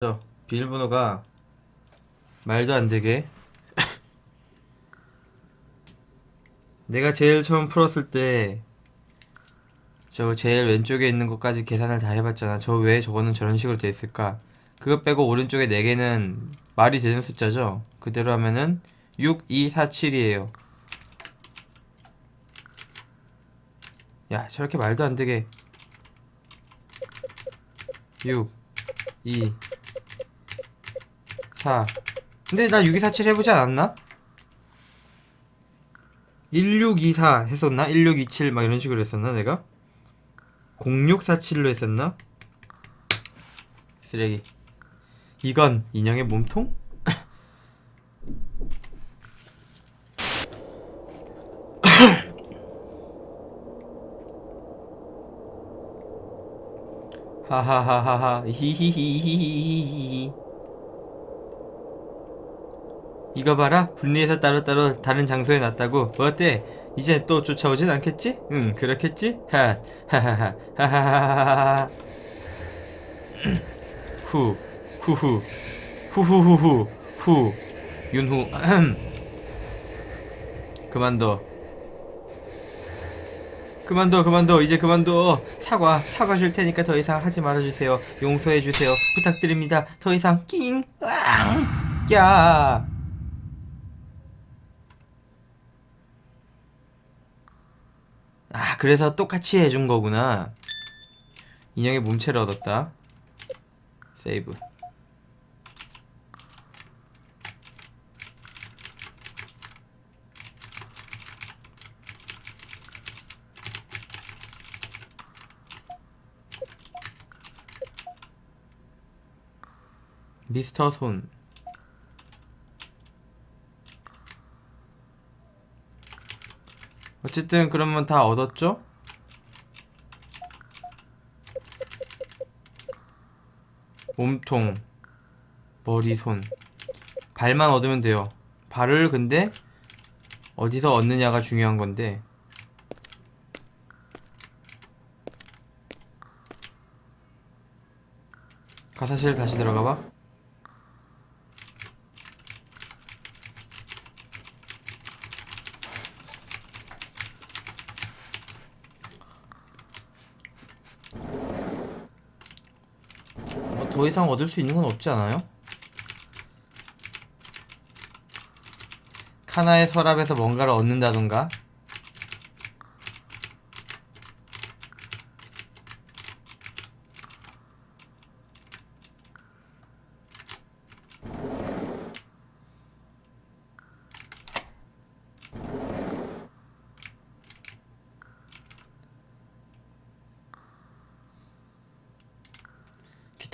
저 비밀번호가 말도 안 되게 내가 제일 처음 풀었을 때 저 제일 왼쪽에 있는 것까지 계산을 다 해봤잖아. 저 왜 저거는 저런 식으로 돼 있을까? 그것 빼고 오른쪽에 4개는 말이 되는 숫자죠? 그대로 하면은 6, 2, 4, 7이에요. 야, 저렇게 말도 안 되게 6, 2, 4 근데 나 6247 해보지 않았나? 1624 했었나? 1627 막 이런 식으로 했었나 내가? 0647로 했었나? 쓰레기 이건 인형의 몸통? 하하하하하 히히히히히히히 이거 봐라. 분리해서 따로따로 다른 장소에 놨다고. 어때? 이제 또 쫓아오진 않겠지? 응 그렇겠지? 하 하하하 하하하하하 후 후후. 후후후후. 후. 윤후. 그만둬. 그만둬 그만둬. 이제 그만둬. 사과 사과 줄 테니까 더 이상 하지 말아주세요. 용서해 주세요. 부탁드립니다. 더 이상 낑. 으앙. 야 아, 그래서 똑같이 해준 거구나. 인형의 몸체를 얻었다. 세이브. 미스터 손. 어쨌든 그러면 다 얻었죠? 몸통, 머리, 손. 발만 얻으면 돼요. 발을 근데 어디서 얻느냐가 중요한 건데. 가사실 다시 들어가 봐. 더 이상 얻을 수 있는 건 없지 않아요? 카나의 서랍에서 뭔가를 얻는다던가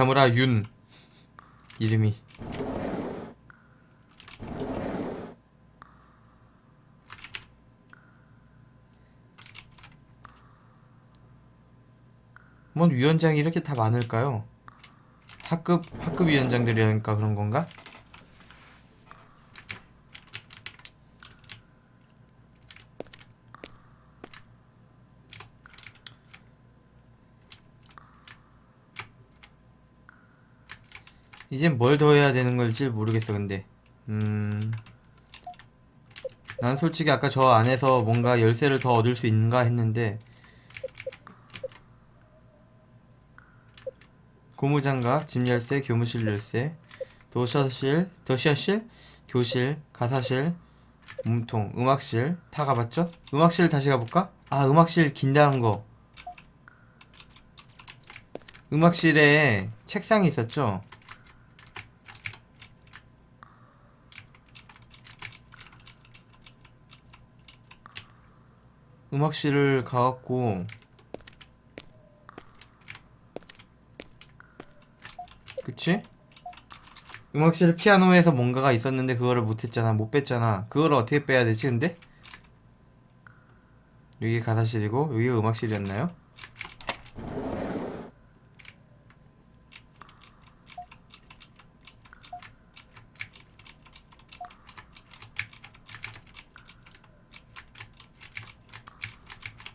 기타무라 윤 이름이 뭔 위원장이 이렇게 다 많을까요? 학급 학급 위원장들이니까 그런 건가? 이젠 뭘 더 해야 되는 걸지 모르겠어 근데 음... 난 솔직히 아까 저 안에서 뭔가 열쇠를 더 얻을 수 있는가 했는데 고무장갑, 집 열쇠, 교무실 열쇠, 도서실, 도시아실, 교실, 가사실, 몸통, 음악실 다 가봤죠? 음악실 다시 가볼까? 아 음악실 긴다는 거 음악실에 책상이 있었죠? 음악실을 가갖고 그치? 음악실 피아노에서 뭔가가 있었는데 그거를 못했잖아 못 뺐잖아 그걸 어떻게 빼야 되지 근데? 여기 가사실이고 여기가 음악실이었나요?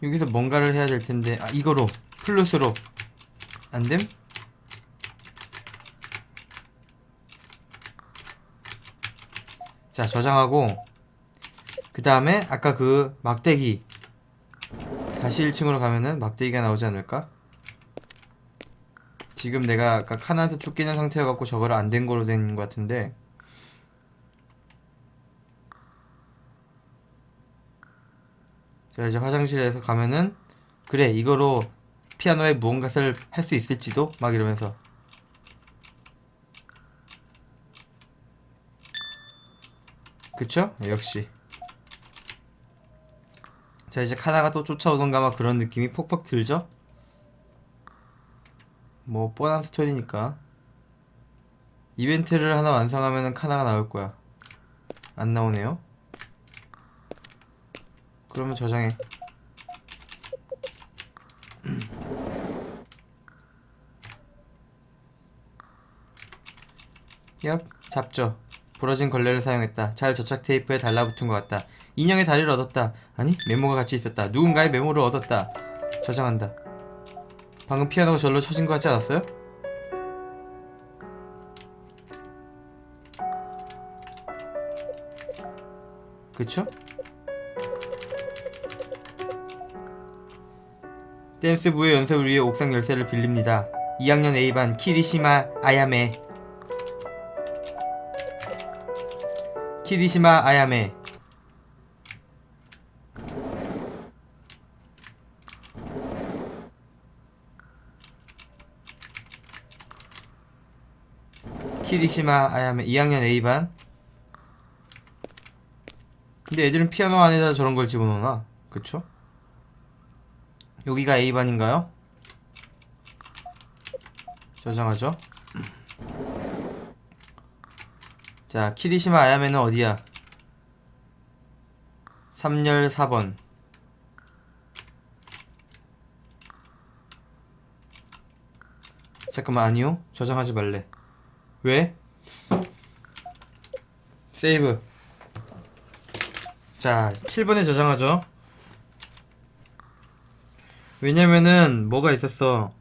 여기서 뭔가를 해야 될 텐데. 아 이거로. 플러스로. 안됨? 자 저장하고. 그 다음에 아까 그 막대기. 다시 1층으로 가면은 막대기가 나오지 않을까? 지금 내가 아까 칸한테 쫓기는 상태여갖고 저걸 안 된 거로 된 것 같은데. 자 이제 화장실에서 가면은 그래 이거로 피아노에 무언가를 할 수 있을지도 막 이러면서. 그쵸? 역시. 자 이제 카나가 또 쫓아오던가 막 그런 느낌이 퍽퍽 들죠? 뭐 뻔한 스토리니까. 이벤트를 하나 완성하면은 카나가 나올 거야. 안 나오네요 그러면 저장해. 얍 잡죠. 부러진 걸레를 사용했다. 잘 저착 테이프에 달라붙은 것 같다. 인형의 다리를 얻었다. 아니 메모가 같이 있었다. 누군가의 메모를 얻었다. 저장한다. 방금 피아노가 절로 쳐진 것 같지 않았어요? 그쵸? 댄스부의 연습을 위해 옥상 열쇠를 빌립니다. 2학년 A반 키리시마 아야메 키리시마 아야메 키리시마 아야메 2학년 A반 근데 애들은 피아노 안에다 저런 걸 집어넣나? 그쵸? 여기가 A반인가요? 저장하죠 자 키리시마 아야메는 어디야? 3열 4번 잠깐만 아니요 저장하지 말래 왜? 세이브 자 7번에 저장하죠 왜냐면은 뭐가 있었어?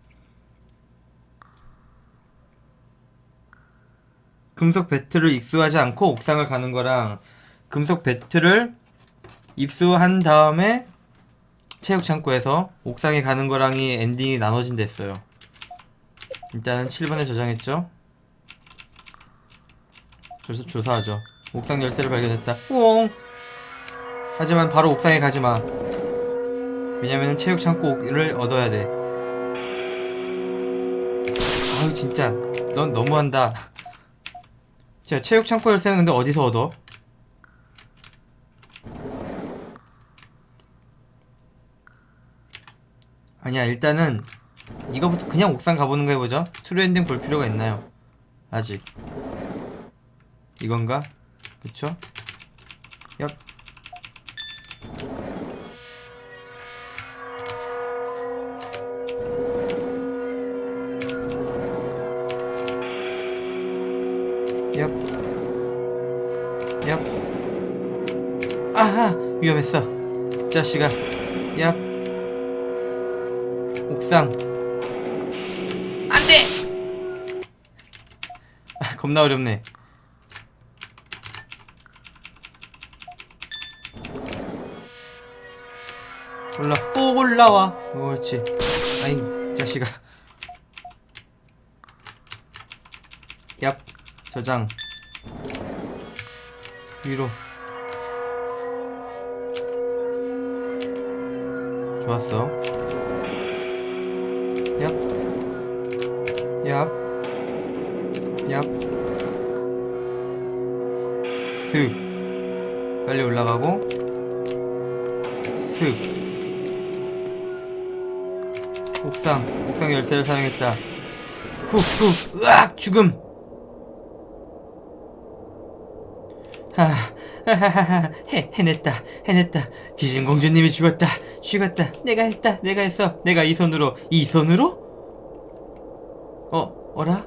금속 배트를 입수하지 않고 옥상을 가는 거랑 금속 배트를 입수한 다음에 체육 창고에서 옥상에 가는 거랑이 엔딩이 나눠진다 했어요. 일단은 7번에 저장했죠? 조사, 조사하죠. 옥상 열쇠를 발견했다. 우엉! 하지만 바로 옥상에 가지마 왜냐면 체육 창고를 얻어야 돼 아유 진짜 넌 너무한다 자 체육 창고 열쇠는 근데 어디서 얻어? 아니야 일단은 이거부터 그냥 옥상 가보는 거 해보죠 트루 엔딩 볼 필요가 있나요? 아직 이건가? 그쵸? 얍 얍. 위험했어. 자식아. 얍. 옥상. 안 돼! 아, 겁나 어렵네. 올라, 오, 올라와. 어, 그렇지. 아이, 자식아. 얍. 저장 위로 좋았어. 얍. 얍, 얍, 슥. 빨리 올라가고. 슥. 옥상. 옥상 열쇠를 사용했다. 후 후. 으악! 죽음. 아, 하하하하, 해, 해냈다, 해냈다. 귀신 공주님이 죽었다, 죽었다. 내가 했다, 내가 했어. 내가 이 손으로, 이 손으로? 어, 어라?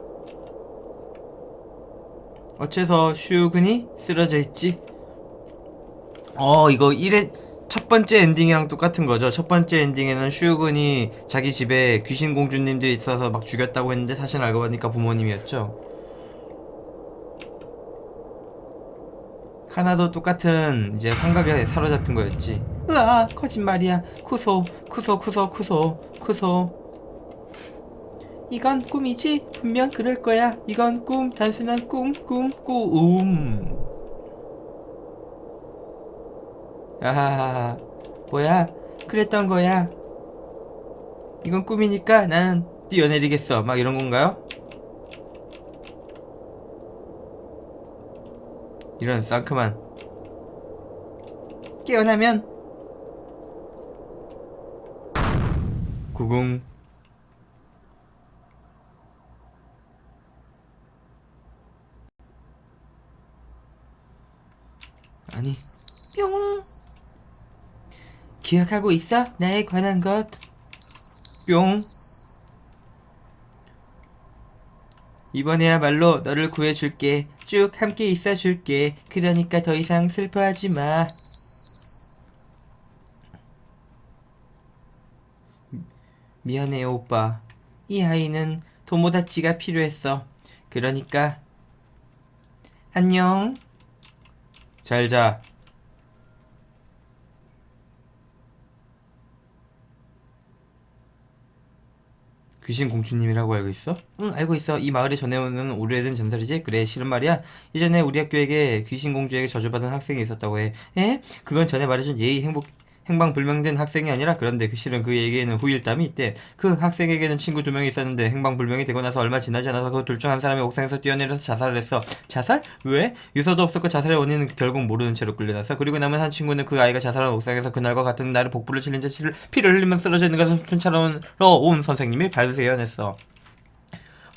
어째서 슈근이 쓰러져 있지? 어, 이거 1회, 첫 번째 엔딩이랑 똑같은 거죠. 첫 번째 엔딩에는 슈근이 자기 집에 귀신 공주님들이 있어서 막 죽였다고 했는데 사실 알고 보니까 부모님이었죠. 하나도 똑같은 이제 환각에 사로잡힌 거였지. 으아 거짓말이야. 쿠소 쿠소 쿠소 쿠소 쿠소. 이건 꿈이지? 분명 그럴 거야. 이건 꿈, 단순한 꿈, 꿈, 꿈. 아하하. 뭐야? 그랬던 거야. 이건 꿈이니까 나는 뛰어내리겠어. 막 이런 건가요? 이런 상큼한. 깨어나면 구궁. 아니. 뿅. 기억하고 있어? 나에 관한 것. 뿅. 이번에야말로 너를 구해줄게 쭉 함께 있어줄게. 그러니까 더 이상 슬퍼하지 마. 미안해요 오빠. 이 아이는 도모다치가 필요했어. 그러니까. 안녕. 잘 자 귀신 공주님이라고 알고 있어? 응 알고 있어 이 마을에 전해오는 오래된 전설이지? 그래 싫은 말이야 예전에 우리 학교에게 귀신 공주에게 저주받은 학생이 있었다고 해 에? 그건 전에 말해준 예의 행복 행방불명된 학생이 아니라 그런데 그 실은 그에게는 후일담이 있대 그 학생에게는 친구 두 명이 있었는데 행방불명이 되고 나서 얼마 지나지 않아서 그 둘 중 한 사람이 옥상에서 뛰어내려서 자살을 했어 자살? 왜? 유서도 없었고 자살의 원인은 결국 모르는 채로 끌려났어 그리고 남은 한 친구는 그 아이가 자살한 옥상에서 그날과 같은 날에 복부를 찔린 채 피를, 흘리며 쓰러져 있는 것을 쫓아러 온 선생님이 발세해냈어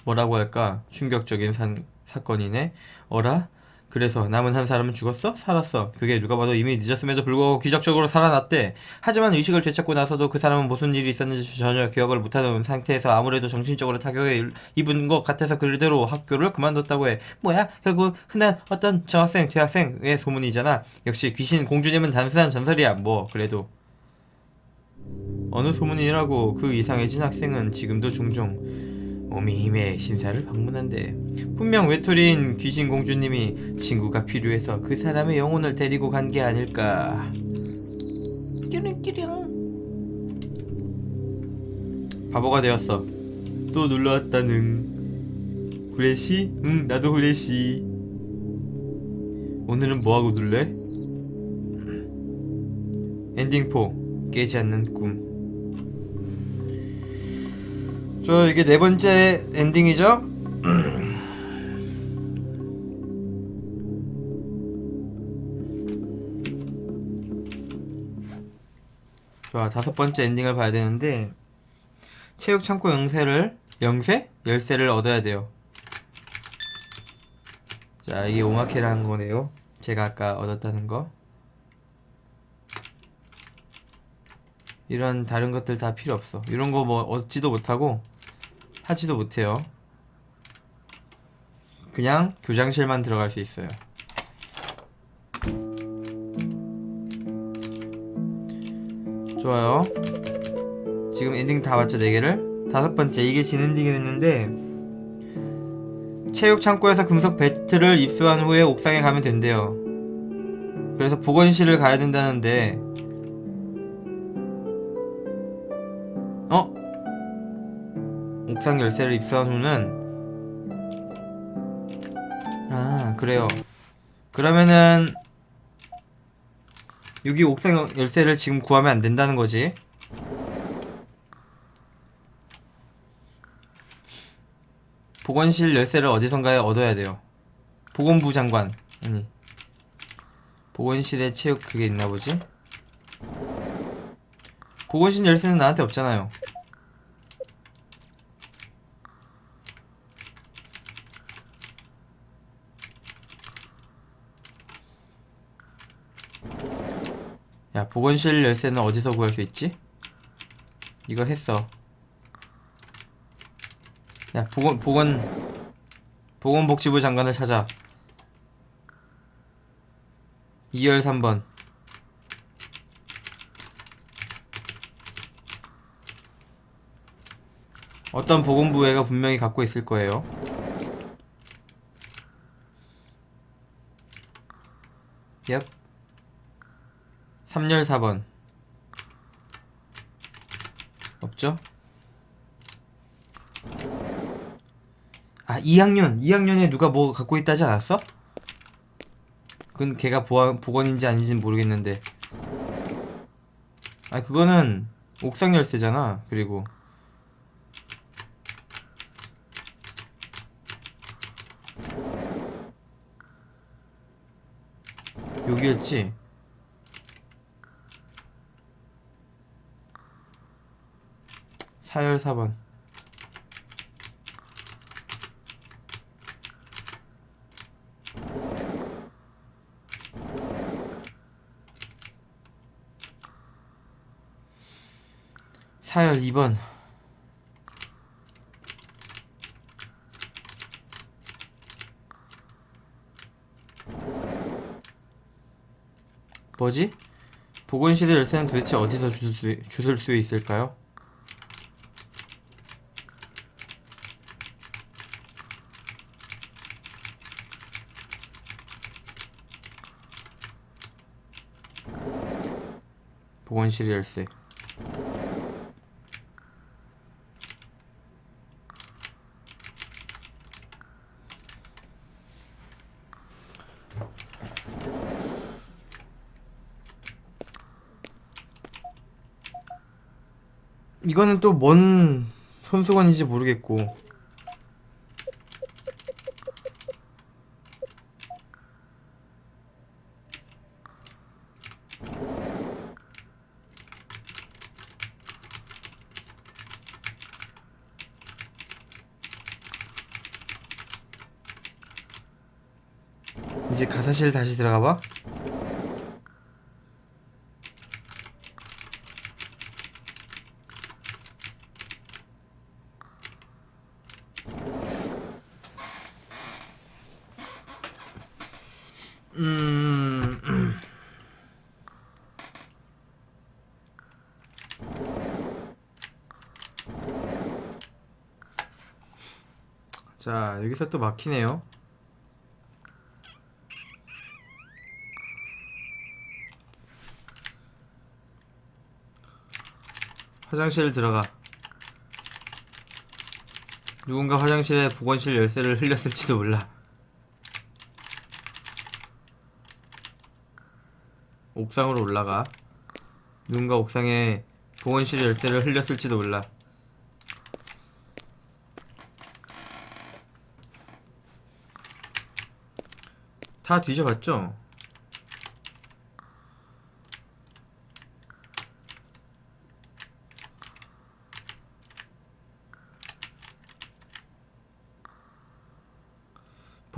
뭐라고 할까? 충격적인 산, 사건이네. 어라? 그래서 남은 한 사람은 죽었어? 살았어. 그게 누가 봐도 이미 늦었음에도 불구하고 기적적으로 살아났대. 하지만 의식을 되찾고 나서도 그 사람은 무슨 일이 있었는지 전혀 기억을 못하는 상태에서 아무래도 정신적으로 타격을 입은 것 같아서 그대로 학교를 그만뒀다고 해. 뭐야? 결국 흔한 어떤 저학생, 대학생의 소문이잖아. 역시 귀신 공주님은 단순한 전설이야. 뭐 그래도 어느 소문이라고 그 이상해진 학생은 지금도 종종 오미힘의 신사를 방문한대. 분명 외톨이인 귀신 공주님이 친구가 필요해서 그 사람의 영혼을 데리고 간 게 아닐까. 끼링끼링. 바보가 되었어. 또 눌러왔다는. 후레쉬? 응, 나도 후레쉬. 오늘은 뭐하고 눌래? 엔딩 4. 깨지 않는 꿈. 저 이게 네 번째 엔딩이죠? 좋아 다섯 번째 엔딩을 봐야 되는데 체육 창고 영세를 영세? 열쇠를 얻어야 돼요. 자 이게 오마케라는 거네요. 제가 아까 얻었다는 거. 이런 다른 것들 다 필요 없어. 이런 거 뭐 얻지도 못하고 하지도 못해요. 그냥 교장실만 들어갈 수 있어요. 좋아요. 지금 엔딩 다 봤죠, 4개를? 다섯 번째, 이게 진 엔딩을 했는데, 체육 창고에서 금속 배트를 입수한 후에 옥상에 가면 된대요. 그래서 보건실을 가야 된다는데, 옥상 열쇠를 입수한 후는 아 그래요. 그러면은 여기 옥상 열쇠를 지금 구하면 안 된다는 거지? 보건실 열쇠를 어디선가에 얻어야 돼요. 보건부 장관 아니. 보건실에 체육 그게 있나 보지? 보건실 열쇠는 나한테 없잖아요 보건실 열쇠는 어디서 구할 수 있지? 이거 했어. 야, 보건, 보건, 보건복지부 장관을 찾아. 2열 3번. 어떤 보건부회가 분명히 갖고 있을 거예요. 얍 3열 4번 없죠? 아 2학년 2학년에 누가 뭐 갖고 있다지 않았어? 그건 걔가 보안, 복원인지 아닌지는 모르겠는데 아 그거는 옥상 열쇠잖아 그리고 여기였지? 사열 4번 사열 2번 뭐지? 보건실의 열쇠는 도대체 어디서 주술 수, 주술 수 있을까요? 보건실의 열쇠 이거는 또 뭔 손수건인지 모르겠고 가사실 다시 들어가봐 음, 음. 자, 여기서 또 막히네요. 화장실 들어가. 누군가 화장실에 보건실 열쇠를 흘렸을지도 몰라. 옥상으로 올라가. 누군가 옥상에 보건실 열쇠를 흘렸을지도 몰라. 다 뒤져봤죠?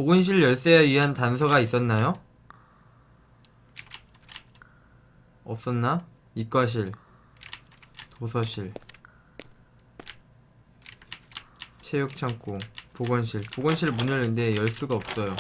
보건실 열쇠에 의한 단서가 있었나요? 없었나? 이과실, 도서실, 체육창고, 보건실. 보건실 문 열는데 열 수가 없어요.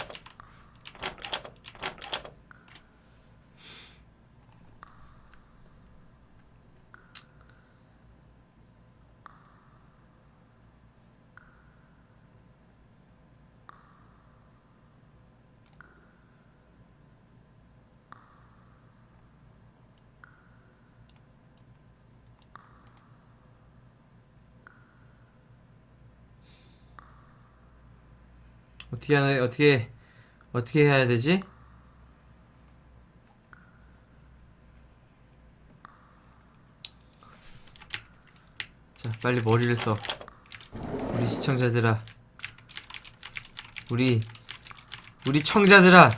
어떻게 하나 어떻게 어떻게 해야 되지? 자, 빨리 머리를 써. 우리 시청자들아. 우리 우리 청자들아.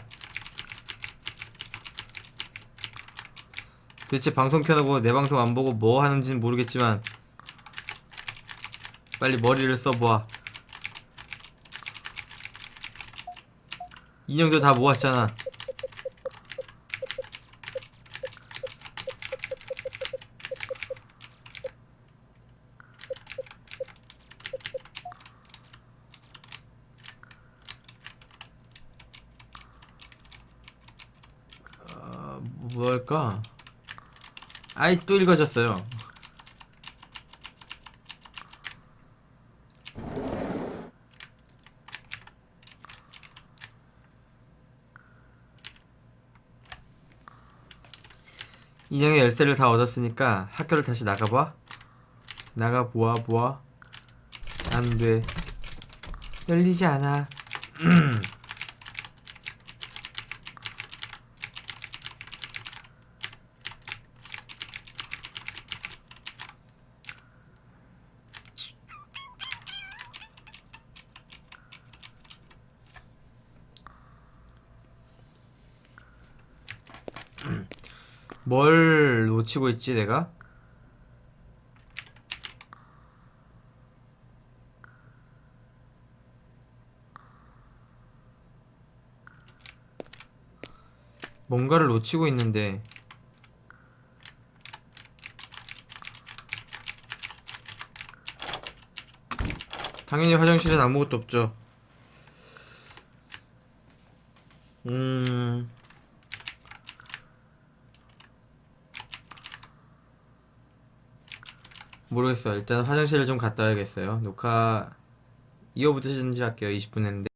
도대체 방송 켜놓고 내 방송 안 보고 뭐 하는지는 모르겠지만 빨리 머리를 써보아. 인형도 다 모았잖아. 어, 뭘까? 아이 또 읽어졌어요. 인형의 열쇠를 다 얻었으니까 학교를 다시 나가봐. 나가 보아 보아. 안 돼. 열리지 않아. 뭘 놓치고 있지 내가? 뭔가를 놓치고 있는데 당연히 화장실엔 아무것도 없죠. 음. 모르겠어요. 일단 화장실을 좀 갔다 와야겠어요. 녹화 이거부터 시작할게요. 20분 했는데.